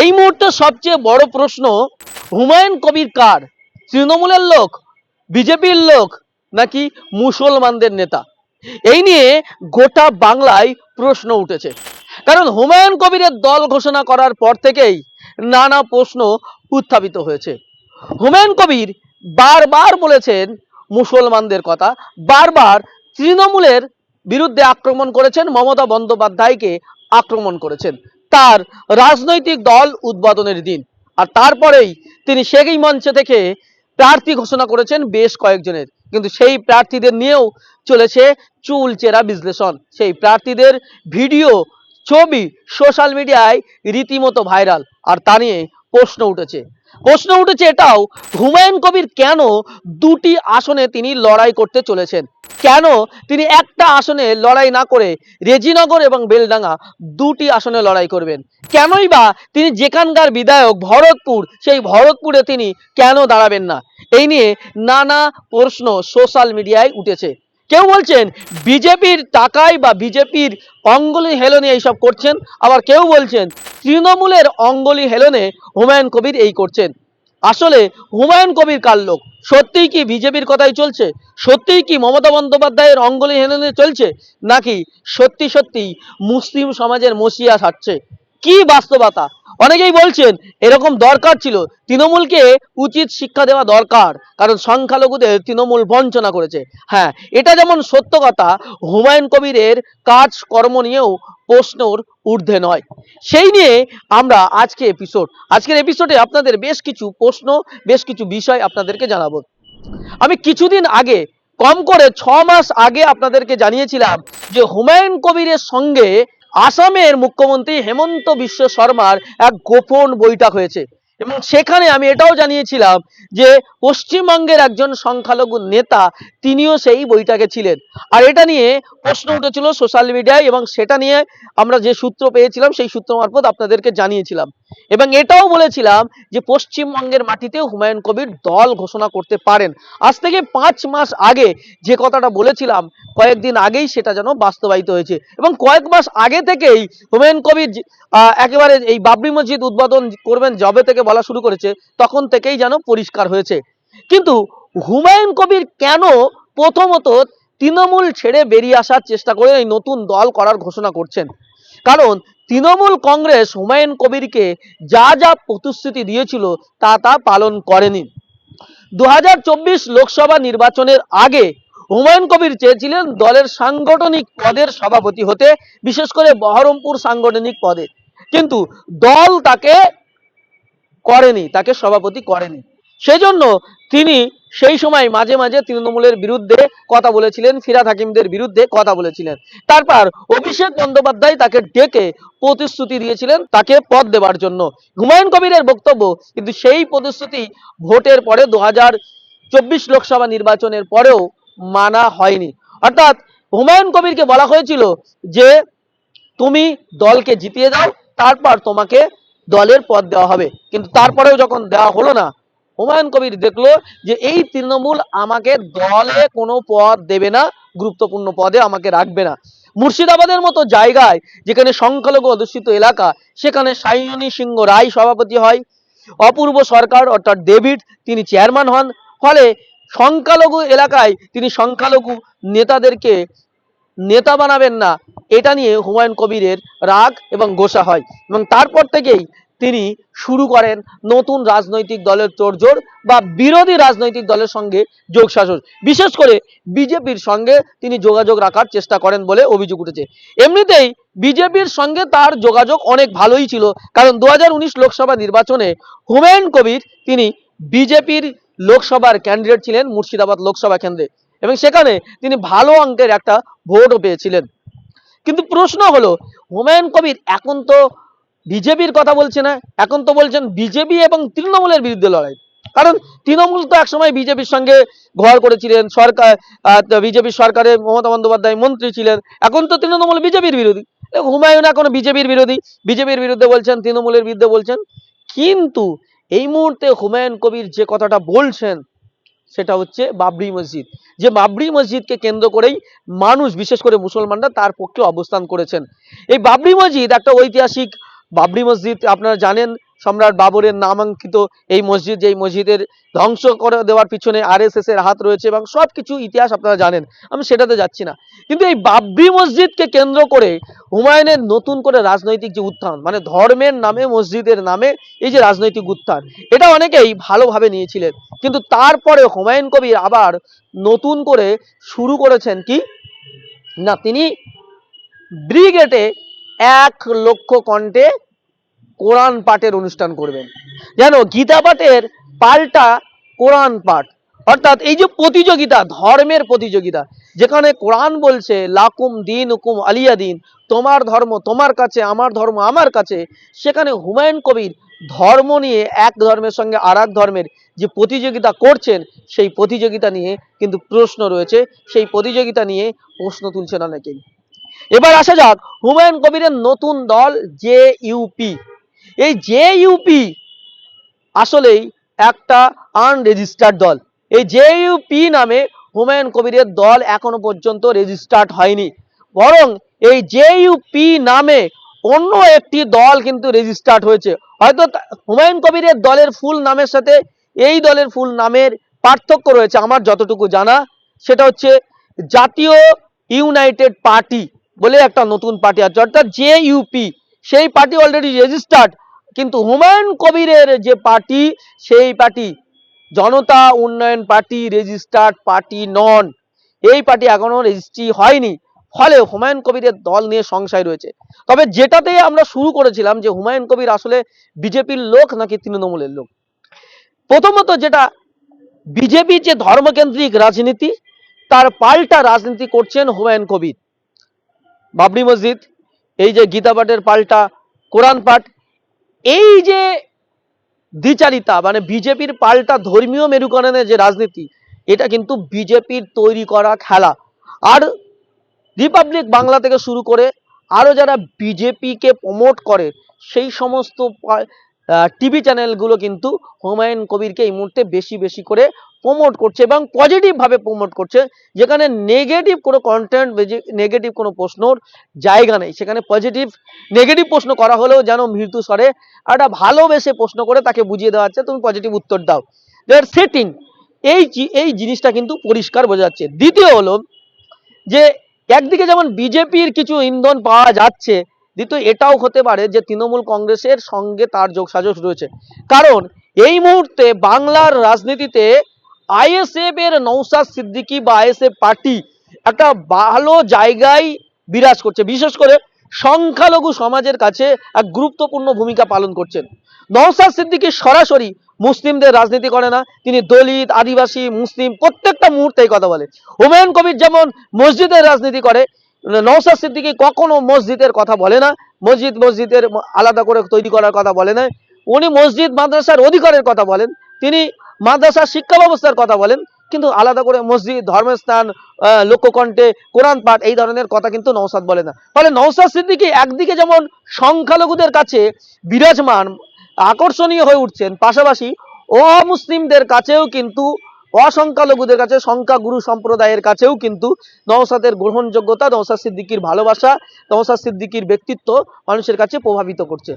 এই মুহূর্তে সবচেয়ে বড় প্রশ্ন, হুমায়ুন কবির কার? তৃণমূলের লোক, বিজেপির লোক, নাকি মুসলমানদের নেতা? এই নিয়ে গোটা বাংলায় প্রশ্ন উঠেছে। কারণ হুমায়ুন কবিরের দল ঘোষণা করার পর থেকেই নানা প্রশ্ন উত্থাপিত হয়েছে। হুমায়ুন কবির বারবার বলেছেন মুসলমানদের কথা, বারবার তৃণমূলের বিরুদ্ধে আক্রমণ করেছেন, মমতা বন্দ্যোপাধ্যায়কে আক্রমণ করেছেন। তার রাজনৈতিক দল উদ্বোধনের দিন। আর তারপরেই তিনি সেই মঞ্চে থেকে প্রার্থী ঘোষণা করেছেন বেশ কয়েকজনের। কিন্তু সেই প্রার্থীদের নিয়েও চলেছে চুল চেরা বিশ্লেষণ। সেই প্রার্থীদের ভিডিও, ছবি সোশ্যাল মিডিয়ায় রীতিমতো ভাইরাল। আর তা নিয়ে প্রশ্ন উঠেছে। প্রশ্ন উঠেছে এটাও, হুমায়ুন কবির কেন দুটি আসনে তিনি লড়াই করতে চলেছেন? কেন তিনি একটা আসনে লড়াই না করে রেজিনগর এবং বেলডাঙ্গা দুটি আসনে লড়াই করবেন? কেনই বা তিনি যেখানকার বিধায়ক ভরতপুর, সেই ভরতপুরে তিনি কেন দাঁড়াবেন না? এই নিয়ে নানা প্রশ্ন সোশ্যাল মিডিয়ায় উঠেছে। কেউ বলছেন বিজেপির টাকায় বা বিজেপির অঙ্গলি হেলনে এইসব করছেন, আবার কেউ বলছেন তৃণমূলের অঙ্গলি হেলনে হুমায়ুন কবির এই করছেন। আসলে হুমায়ুন কবির কার লোক? সত্যিই কি বিজেপির কথাই চলছে? সত্যিই কি মমতা বন্দ্যোপাধ্যায়ের অঙ্গলি হেলনে চলছে? নাকি সত্যি সত্যি মুসলিম সমাজের মসিয়া সারছে? কি বাস্তবতা? অনেকেই বলছেন এরকম দরকার ছিল। তৃণমূলকে উচিত শিক্ষা দেওয়া দরকার, কারণ সংখ্যালঘুদের তৃণমূল বঞ্চনা করেছে। হ্যাঁ এটা যেমন সত্য কথা, হুমায়ুন কবিরের কাজ কর্ম নিয়েও প্রশ্নর ঊর্ধ্বে নয়। সেই নিয়ে আমরা আজকে এপিসোড আজকের এপিসোডে আপনাদের বেশ কিছু প্রশ্ন, বেশ কিছু বিষয় আপনাদেরকে জানাব। আমি কিছুদিন আগে, কম করে ছ মাস আগে আপনাদেরকে জানিয়েছিলাম যে হুমায়ুন কবিরের সঙ্গে আসামের মুখ্যমন্ত্রী হেমন্ত বিশ্ব শর্মার এক গোপন বৈঠক হয়েছে। এবং সেখানে আমি এটাও জানিয়েছিলাম যে, পশ্চিমবঙ্গের একজন সংখ্যালঘু নেতা, তিনিও সেই বৈঠকে ছিলেন। আর এটা নিয়ে প্রশ্ন উঠেছিল সোশ্যাল মিডিয়ায় এবং সেটা নিয়ে আমরা যে সূত্র পেয়েছিলাম, সেই সূত্র মারফত আপনাদেরকে জানিয়েছিলাম। এবং এটাও বলেছিলাম যে, পশ্চিমবঙ্গের মাটিতে হুমায়ুন কবির দল ঘোষণা করতে পারেন। আজ থেকে পাঁচ মাস আগে যে কথাটা বলেছিলাম কয়েকদিন আগেই সেটা যেন বাস্তবায়িত হয়েছে। এবং কয়েক মাস আগে থেকেই হুমায়ুন কবির একেবারে এই বাবরি মসজিদ উদ্বোধন করবেন জবে থেকে বলা শুরু করেছে, তখন থেকেই যেন পরিষ্কার হয়েছে। কিন্তু হুমায়ুন কবির কেন প্রথমত তৃণমূল ছেড়ে বেরিয়ে আসার চেষ্টা করে এই নতুন দল করার ঘোষণা করছেন? কারণ তৃণমূল কংগ্রেস হুমায়ুন কবিরকে যা যা প্রতিশ্রুতি দিয়েছিল তা তা পালন করেনি। দু হাজার চব্বিশ লোকসভা নির্বাচনের আগে হুমায়ুন কবির চেয়েছিলেন দলের সাংগঠনিক পদের সভাপতি হতে, বিশেষ করে বহরমপুর সাংগঠনিক পদে। কিন্তু দল তাকে করেনি, তাকে সভাপতি করেনি। সেজন্য তিনি সেই সময় মাঝে মাঝে তৃণমূলের বিরুদ্ধে কথা বলেছিলেন, ফিরাদ হাকিমদের বিরুদ্ধে কথা বলেছিলেন। তারপর অভিষেক বন্দ্যোপাধ্যায় তাকে ডেকে প্রতিশ্রুতি দিয়েছিলেন তাকে পদ দেওয়ার জন্য। হুমায়ুন কবিরের বক্তব্য, কিন্তু সেই প্রতিশ্রুতি ভোটের পরে দু লোকসভা নির্বাচনের পরেও মানা হয়নি। অর্থাৎ হুমায়ুন কবিরকে বলা হয়েছিল যে, তুমি দলকে জিতিয়ে দাও, তারপর তোমাকে দলের পদ দেওয়া হবে। কিন্তু তারপরেও যখন দেওয়া হলো না, হুমায়ুন কবির দেখল যে, এই তৃণমূল আমাকে দলে কোনো পদ দেবে না, গুরুত্বপূর্ণ পদে আমাকে রাখবে না। মুর্শিদাবাদের মতো জায়গায়, যেখানে সংখ্যালঘু অধ্যুষিত এলাকা, সেখানে সায়নী সিংহ রায় সভাপতি হয়, অপূর্ব সরকার অর্থাৎ ডেভিড, তিনি চেয়ারম্যান হন। ফলে সংখ্যালঘু এলাকায় তিনি সংখ্যালঘু নেতাদেরকে নেতা বানাবেন না। এটা নিয়ে হুমায়ুন কবিরের রাগ এবং গোসা হয়। এবং তারপর থেকেই তিনি শুরু করেন নতুন রাজনৈতিক দলের তোড়জোড় বা বিরোধী রাজনৈতিক দলের সঙ্গে যোগসাজশ। বিশেষ করে বিজেপির সঙ্গে তিনি যোগাযোগ রাখার চেষ্টা করেন বলে অভিযোগ উঠেছে। এমনিতেই বিজেপির সঙ্গে তার যোগাযোগ অনেক ভালোই ছিল। কারণ দু হাজার উনিশ লোকসভা নির্বাচনে হুমায়ুন কবির তিনি বিজেপির লোকসভার ক্যান্ডিডেট ছিলেন মুর্শিদাবাদ লোকসভা কেন্দ্রে এবং সেখানে তিনি ভালো অঙ্কের একটা ভোটও পেয়েছিলেন। কিন্তু প্রশ্ন হলো, হুমায়ুন কবির এখন তো বিজেপির কথা বলছে না, এখন তো বলছেন বিজেপি এবং তৃণমূলের বিরুদ্ধে লড়াই। কারণ তৃণমূল তো একসময় বিজেপির সঙ্গে ঘর করেছিলেন, সরকার বিজেপির সরকারে মমতা বন্দ্যোপাধ্যায় মন্ত্রী ছিলেন, এখন তো তৃণমূল বিজেপির বিরোধী। হুমায়ুন এখনও বিজেপির বিরোধী, বিজেপির বিরুদ্ধে বলছেন, তৃণমূলের বিরুদ্ধে বলছেন। কিন্তু এই মুহূর্তে হুমায়ুন কবির যে কথাটা বলছেন, সেটা হচ্ছে বাবরি মসজিদ। যে বাবরি মসজিদকে কেন্দ্র করেই মানুষ, বিশেষ করে মুসলমানরা, তার পক্ষে অবস্থান করেছেন। এই বাবরি মসজিদ একটা ঐতিহাসিক বাবরি মসজিদ, আপনারা জানেন সম্রাট বাবরের নামাঙ্কিত এই মসজিদ, যেই মসজিদের ধ্বংস করে দেওয়ার পিছনে আরএসএস এর হাত রয়েছে এবং সব কিছু ইতিহাস আপনারা জানেন। আমি সেটাতে যাচ্ছি না। কিন্তু এই বাবরি মসজিদকে কেন্দ্র করে হুমায়ুনের নতুন করে রাজনৈতিক যে উত্থান মানে ধর্মের নামে, মসজিদের নামে এই যে রাজনৈতিক উত্থান, এটা অনেকেই ভালোভাবে নিয়েছিলেন। কিন্তু তারপরে হুমায়ুন কবির আবার নতুন করে শুরু করেছেন কি? না, তিনি ব্রিগেডে এক লক্ষ কণ্ঠে কোরআন পাঠের অনুষ্ঠান করবেন। যেন গীতা পাঠের পাল্টা কোরআন পাঠ, অর্থাৎ এই যে প্রতিযোগিতা, ধর্মের প্রতিযোগিতা, যেখানে কোরআন বলছে, লাকুম দিন হুকুম আলিয়া দিন, তোমার ধর্ম তোমার কাছে, আমার ধর্ম আমার কাছে। সেখানে হুমায়ুন কবির ধর্ম নিয়ে এক ধর্মের সঙ্গে আর ধর্মের যে প্রতিযোগিতা করছেন, সেই প্রতিযোগিতা নিয়ে কিন্তু প্রশ্ন রয়েছে, সেই প্রতিযোগিতা নিয়ে প্রশ্ন তুলছেন অনেকেই। এবার আসা যাক হুমায়ুন কবিরের নতুন দল জে ইউপি এই জে ইউপি আসলেই একটা আনরেজিস্টার্ড দল। এই জে ইউপি নামে হুমায়ুন কবিরের দল এখনও পর্যন্ত রেজিস্টার্ড হয়নি। বরং এই জে ইউপি নামে অন্য একটি দল কিন্তু রেজিস্টার্ড হয়েছে। হয়তো হুমায়ুন কবিরের দলের ফুল নামের সাথে এই দলের ফুল নামের পার্থক্য রয়েছে আমার যতটুকু জানা। সেটা হচ্ছে জাতীয় ইউনাইটেড পার্টি বলে একটা নতুন পার্টি আছে। অর্থাৎ জে ইউপি সেই পার্টি অলরেডি রেজিস্টার্ড কিন্তু হুমায়ুন কবিরের যে পার্টি, সেই পার্টি জনতা উন্নয়ন পার্টি রেজিস্টার্ড পার্টি নন। এই পার্টি এখনও রেজিস্ট্রি হয়নি। ফলে হুমায়ুন কবিরের দল নিয়ে সংশয় রয়েছে। তবে যেটাতে আমরা শুরু করেছিলাম যে হুমায়ুন কবির আসলে বিজেপির লোক নাকি তৃণমূলের লোক? প্রথমত যেটা বিজেপি যে ধর্মকেন্দ্রিক রাজনীতি, তার পাল্টা রাজনীতি করছেন হুমায়ুন কবির। বাবরি মসজিদ, এই যে গীতা পাঠের পাল্টা কোরআন পাঠ এই যে দ্বিচারিতা মানে বিজেপির পাল্টা ধর্মীয় মেরুকরণের যে রাজনীতি, এটা কিন্তু বিজেপির তৈরি করা খেলা। আর রিপাবলিক বাংলা থেকে শুরু করে আরও যারা বিজেপিকে প্রমোট করে, সেই সমস্ত টিভি চ্যানেলগুলো কিন্তু হুমায়ুন কবিরকে এই মুহূর্তে বেশি বেশি করে প্রমোট করছে এবং পজিটিভভাবে প্রমোট করছে। যেখানে নেগেটিভ কোনো কন্টেন্ট নেগেটিভ কোনো প্রশ্নর জায়গা নেই। সেখানে পজিটিভ নেগেটিভ প্রশ্ন করা হলেও যেন মৃত্যু স্বরে একটা ভালোবেসে প্রশ্ন করে তাকে বুঝিয়ে দেওয়া হচ্ছে। তুমি পজিটিভ উত্তর দাও। দেয়ার সেটিং এই এই জিনিসটা কিন্তু পরিষ্কার বোঝা যাচ্ছে। দ্বিতীয় হলো যে, একদিকে যেমন বিজেপির কিছু ইন্ধন পাওয়া যাচ্ছে দ্বিতীয়, এটাও হতে পারে যে তৃণমূল কংগ্রেসের সঙ্গে তার যোগসাজশ রয়েছে। কারণ এই মুহূর্তে বাংলার রাজনীতিতে আইএসএফ এর নৌসাদ সিদ্দিকী বা আইএসএফ পার্টি একটা ভালো জায়গায় বিরাজ করছে। বিশেষ করে সংখ্যালঘু সমাজের কাছে এক গুরুত্বপূর্ণ ভূমিকা পালন করছেন। নৌসাদ সিদ্দিকী সরাসরি মুসলিমদের রাজনীতি করে না। তিনি দলিত, আদিবাসী, মুসলিম প্রত্যেকটা মুহূর্তে কথা বলে। হুমায়ুন কবির যেমন মসজিদের রাজনীতি করে নৌসাদ সিদ্দিকী কখনো মসজিদের কথা বলে না মসজিদ মসজিদের আলাদা করে তৈরি করার কথা বলে না। উনি মসজিদ মাদ্রাসার অধিকারের কথা বলেন তিনি মাদ্রাসার শিক্ষা ব্যবস্থার কথা বলেন কিন্তু আলাদা করে মসজিদ ধর্মস্থান আহ, লক্ষ্যকণ্ঠে কোরআন পাঠ এই ধরনের কথা কিন্তু নৌসাদ বলে না। ফলে নৌসাদ সিদ্দিকী একদিকে যেমন সংখ্যালঘুদের কাছে বিরাজমান আকর্ষণীয় হয়ে উঠছেন পাশাপাশি অমুসলিমদের কাছেও কিন্তু অসংখ্যালঘুদের কাছে সংখ্যাগুরু সম্প্রদায়ের কাছেও কিন্তু নওসাদের গ্রহণযোগ্যতা, নওসাদ সিদ্দিকির ভালোবাসা, নওসাদ সিদ্দিকির ব্যক্তিত্ব মানুষের কাছে প্রভাবিত করছে।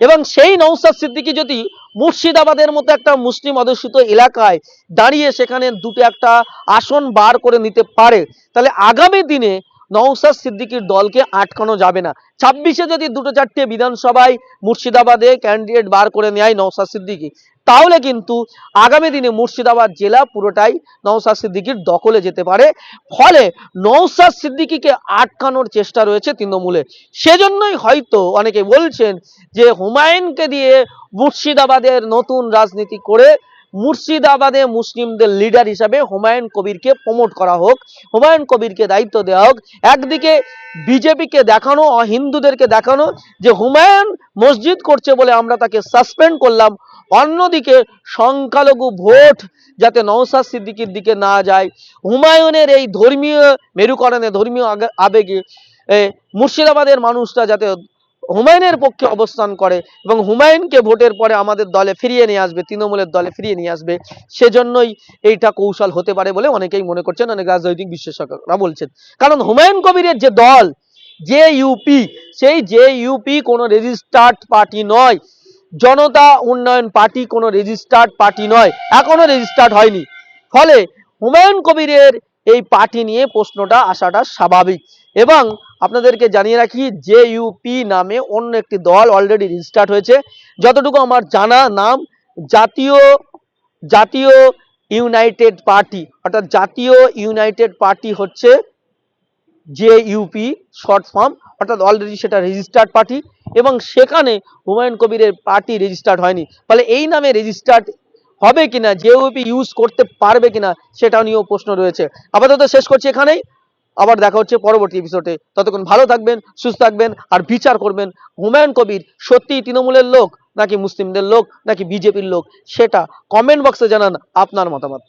এবং সেই নওসাদ সিদ্দিকি যদি মুর্শিদাবাদের মতো একটা মুসলিম অধ্যুষিত এলাকায় দাঁড়িয়ে সেখানে দুটো একটা আসন বার করে নিতে পারে, তাহলে আগামী দিনে নওসাদ সিদ্দিকির দলকে আটকানো যাবে না। ছাব্বিশে যদি দুটো চারটে বিধানসভায় মুর্শিদাবাদে ক্যান্ডিডেট বার করে নেয় নওসাদ সিদ্দিকী, তাহলে কিন্তু আগামী দিনে মুর্শিদাবাদ জেলা পুরোটাই নওসাদ সিদ্দিকির দখলে যেতে পারে। ফলে নওসাদ সিদ্দিকিকে আটকানোর চেষ্টা রয়েছে তৃণমূলে। সেজন্যই হয়তো অনেকে বলছেন যে হুমায়ুনকে দিয়ে মুর্শিদাবাদের নতুন রাজনীতি করে মুর্শিদাবাদে মুসলিমদের লিডার হিসাবে হুমায়ুন কবিরকে প্রমোট করা হোক, হুমায়ুন কবিরকে দায়িত্ব দেওয়া হোক, একদিকে বিজেপিকে দেখানো হিন্দুদেরকে দেখানো যে হুমায়ুন মসজিদ করছে বলে আমরা তাকে সাসপেন্ড করলাম, অন্যদিকে সংখ্যালঘু ভোট যাতে নওসাদ সিদ্দিকির দিকে না যায়, হুমায়ুনের এই ধর্মীয় মেরুকরণে, ধর্মীয় আবেগে মুর্শিদাবাদের মানুষরা যাতে হুমায়ুনের পক্ষে অবস্থান করে এবং হুমায়ুনকে ভোটের পরে আমাদের দলে ফিরিয়ে নিয়ে আসবে, তৃণমূলের দলে ফিরিয়ে নিয়ে আসবে, সেজন্যই এইটা কৌশল হতে পারে বলে অনেকেই মনে করছেন, অনেক রাজনৈতিক বিশেষজ্ঞরা বলছেন। কারণ হুমায়ুন কবিরের যে দল, যে ইউপি সেই যে ইউপি কোনো রেজিস্টার্ড পার্টি নয়। জনতা উন্নয়ন পার্টি কোনো রেজিস্টার্ড পার্টি নয়, এখনও রেজিস্টার্ড হয়নি। ফলে হুমায়ুন কবিরের এই পার্টি নিয়ে প্রশ্নটা আসাটা স্বাভাবিক এবং আপনাদেরকে জানিয়ে রাখি যে ইউপি নামে অন্য একটি দল অলরেডি রেজিস্টার্ড হয়েছে। যতটুকু আমার জানা নাম, জাতীয় জাতীয় ইউনাইটেড পার্টি অর্থাৎ জাতীয় ইউনাইটেড পার্টি হচ্ছে যে ইউপি শর্ট ফর্ম অর্থাৎ অলরেডি সেটা রেজিস্টার্ড পার্টি এবং সেখানে হুমায়ুন কবিরের পার্টি রেজিস্টার্ড হয়নি। ফলে এই নামে রেজিস্টার্ড হবে কিনা ইউপি ইউজ করতে পারবে কিনা, সেটাও নিয়েও প্রশ্ন রয়েছে। আপাতত শেষ করছি এখানেই। আবার দেখা হচ্ছে পরবর্তী এপিসোডে ততক্ষণ ভালো থাকবেন, সুস্থ থাকবেন, আর বিচার করবেন হুমায়ুন কবির। সত্যিই তৃণমূলের লোক নাকি মুসলিমদের লোক নাকি বিজেপির লোক? সেটা কমেন্ট বক্সে জানান আপনার মতামত।